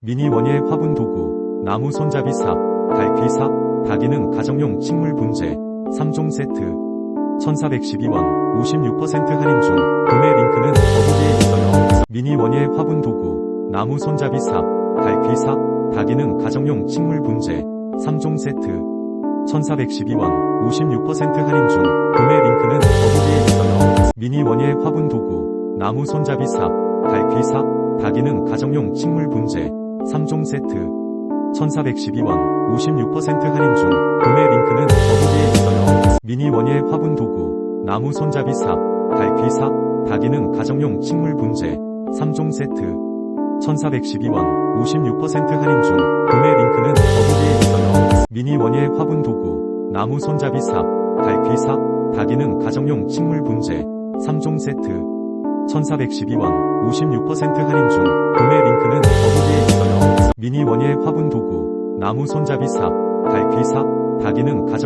미니 원예 화분 도구, 나무 손잡이 삽, 갈피 삽, 다기능 가정용 식물 분재, 3종 세트. 1412원, 56% 할인 중, 구매 링크는 더보기에 있어요. 미니 원예 화분 도구, 나무 손잡이 삽, 갈피 삽, 다기능 가정용 식물 분재, 3종 세트. 1412원, 56% 할인 중, 구매 링크는 더보기에 있어요. 미니 원예 화분 도구, 나무 손잡이 삽, 갈피 삽, 다기능 가정용 식물 분재, 3종 세트. 1412원, 56% 할인 중, 구매 링크는 더보기에 있어요. 미니 원예 화분 도구, 나무 손잡이 삽, 갈피 삽, 다기능 가정용 식물 분재, 3종 세트. 1412원, 56% 할인 중, 구매 링크는 더보기에 있어요. 미니 원예 화분 도구, 나무 손잡이 삽, 갈피 삽, 다기능 가정용 식물 분재, 3종 세트. 1412원, 56% 할인 중, 구매 미니 원예 화분 도구, 나무 손잡이 삽, 갈피 삽, 다기능 가정용